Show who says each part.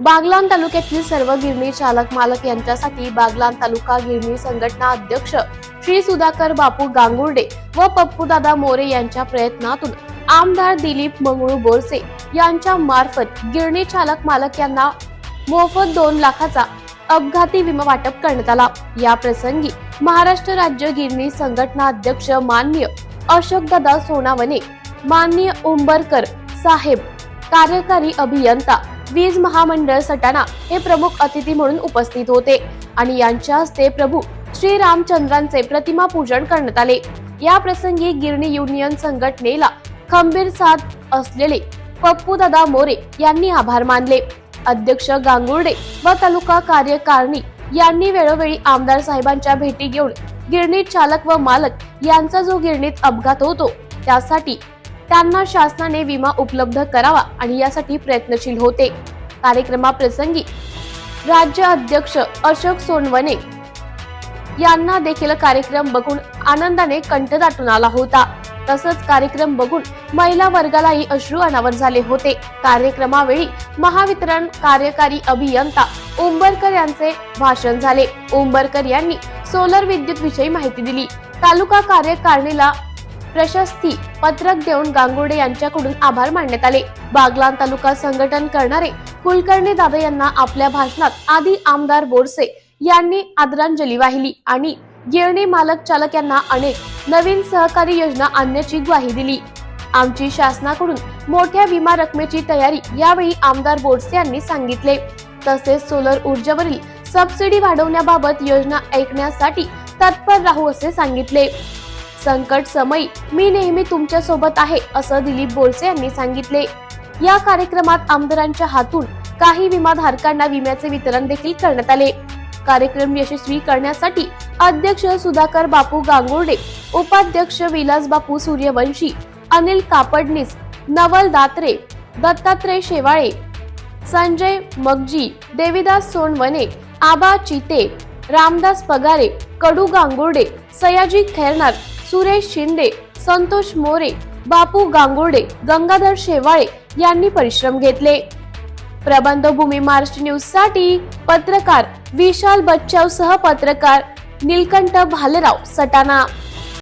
Speaker 1: बागलाण तालुक्यातील सर्व गिरणी चालक मालक यांच्यासाठी बागलाण तालुका गिरणी संघटना अध्यक्ष श्री सुधाकर बापू गांगुर्डे व पप्पूदादा मोरे यांच्या प्रयत्नातून आमदार दिलीप मंगळू बोरसे यांच्या मार्फत गिरणी चालक मालक यांना मोफत दोन लाखाचा अपघाती विमा वाटप करण्यात आला. या प्रसंगी महाराष्ट्र राज्य गिरणी संघटना अध्यक्ष माननीय अशोकदादा सोनावणे माननीय उंबरकर साहेब कार्यकारी अभियंता वीज महामंडळ सटाणा हे प्रमुख अतिथी म्हणून उपस्थित होते. आणि यांच्या हस्ते प्रभू श्री रामचंद्रांचे प्रतिमा पूजन करण्यात आले. या प्रसंगी गिरणी युनियन संघटनेला खंबीर साथ असलेले पप्पूदादा मोरे यांनी आभार मानले. अध्यक्ष गांगुर्डे व तालुका कार्यकारिणी यांनी वेळोवेळी आमदार साहेबांच्या भेटी घेऊन गिरणी चालक व मालक यांचा जो गिरणीत अपघात होतो त्यासाठी त्यांना शासनाने विमा उपलब्ध करावा आणि यासाठी प्रयत्नशील होते. कार्यक्रमाप्रसंगी राज्य अध्यक्ष अशोक सोनवणे यांना देखील कार्यक्रम बघून आनंदाने कंठ दाटून आला होता. तसंच कार्यक्रम बघून महिला वर्गालाही अश्रू अनावर झाले होते. कार्यक्रमावेळी महावितरण कार्यकारी अभियंता उंबरकर यांचे भाषण झाले. उंबरकर यांनी सोलर विद्युत विषयी माहिती दिली. तालुका कार्यकारिणीला प्रशस्ती पत्रक देऊन गांगुर्डे यांच्याकडून आभार मानण्यात आले. बागलान तालुका संघटन करणारे कुलकर्णी दादा यांना आपल्या भाषणात आधी आमदार बोरसे यांनी आदरांजली वाहिली आणि गिरणी मालक चालक यांना अनेक नवीन सहकारी योजना आणण्याची ग्वाही दिली. आमची शासनाकडून मोठ्या विमा रकमेची तयारी यावेळी आमदार बोरसे यांनी सांगितले. तसेच सोलर ऊर्जेवरील सबसिडी वाढवण्याबाबत योजना ऐकण्यासाठी तत्पर राहू असे सांगितले. संकट समयी मी नेहमी तुमच्यासोबत आहे असं दिलीप बोरसे यांनी सांगितले. या कार्यक्रमात आमदारांच्या हातून काही विमाधारकांना विम्याचे वितरण देखील करण्यात आले. कार्यक्रम यशस्वी करण्यासाठी अध्यक्ष सुधाकर बापू गांगुर्डे उपाध्यक्ष विलास बापू सूर्यवंशी अनिल कापडनीस नवल दात्रे दत्तात्रय शेवाळे संजय मगजी देविदास सोनवणे आबा चिते रामदास पगारे कडू गांगुर्डे सयाजी खैरनाथ सुरेश शिंदे संतोष मोरे बापू गांगोडे गंगाधर शेवाळे यांनी परिश्रम घेतले. प्रबंधभूमी महाराष्ट्र न्यूजसाठी पत्रकार विशाल बच्चाव सह पत्रकार नीलकंठ भालेराव सटाणा.